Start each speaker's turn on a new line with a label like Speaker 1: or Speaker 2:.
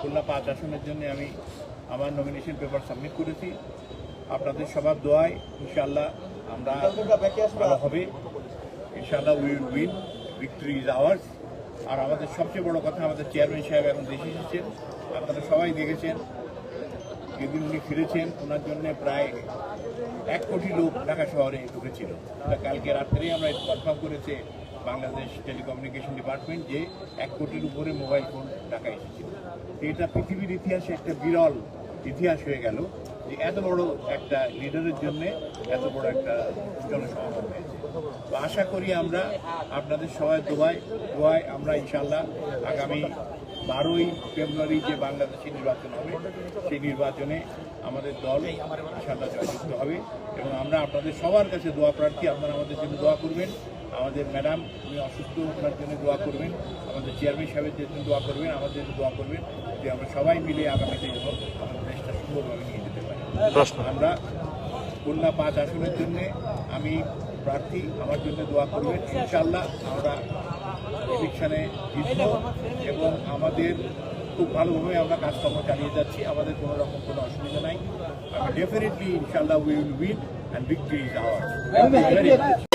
Speaker 1: খুলনা পাঁচ আসনের জন্য আমি আমার নমিনেশন পেপার সাবমিট করেছি। আপনাদের সবার দোয়ায় ইনশাল্লাহ আমরা হবে। ইনশাল্লাহ will win victory is ours আর আমাদের সবচেয়ে বড় কথা আমাদের চেয়ারম্যান সাহেব এখন দেশে এসেছেন। আপনারা সবাই দেখেছেন। যেদিন উনি ফিরেছেন, ওনার জন্য প্রায় এক কোটি লোক ঢাকা শহরে ঢুকেছিল। কালকে রাত্রেই আমরা কনফার্ম করেছে বাংলাদেশ টেলিকমিউনিকেশন ডিপার্টমেন্ট যে এক কোটির উপরে মোবাইল ফোন টাকা এসেছিল। এটা পৃথিবীর ইতিহাসে একটা বিরল ইতিহাস হয়ে গেল যে এত বড় একটা লিডারের জন্য এত বড় একটা জনসমাগম হয়েছে। তো আশা করি আমরা আপনাদের সবাই দোয়ায় দোয়ায় আমরা ইনশাল্লাহ আগামী বারোই ফেব্রুয়ারি যে বাংলাদেশে নির্বাচন হবে সেই নির্বাচনে আমাদের দল ইনশাল্লাহ জয়যুক্ত হবে এবং আমরা আপনাদের সবার কাছে দোয়া প্রার্থী আপনারা আমাদের জন্য দোয়া করবেন। আমাদের ম্যাডাম উনি অসুস্থ ওনার জন্য দোয়া করবেন। আমাদের চেয়ারম্যান সাহেবের জন্য দোয়া করবেন আমাদের জন্য দোয়া করবেন যে আমরা সবাই মিলে আগামীতে যেন আমাদের দেশটা সুন্দরভাবে নিয়ে যেতে পারি। আমরা খুলনা পাঁচ আসনের জন্যে আমি প্রার্থী আমার জন্য দোয়া করবেন। ইনশাল্লাহ আমরা ইলেকশনে জিতব এবং আমাদের খুব ভালোভাবে আমরা কাজকর্ম চালিয়ে যাচ্ছি। আমাদের কোনো রকম কোনো অসুবিধা নাই। ডেফিনেটলি ইনশাল্লাহ will win and victory is our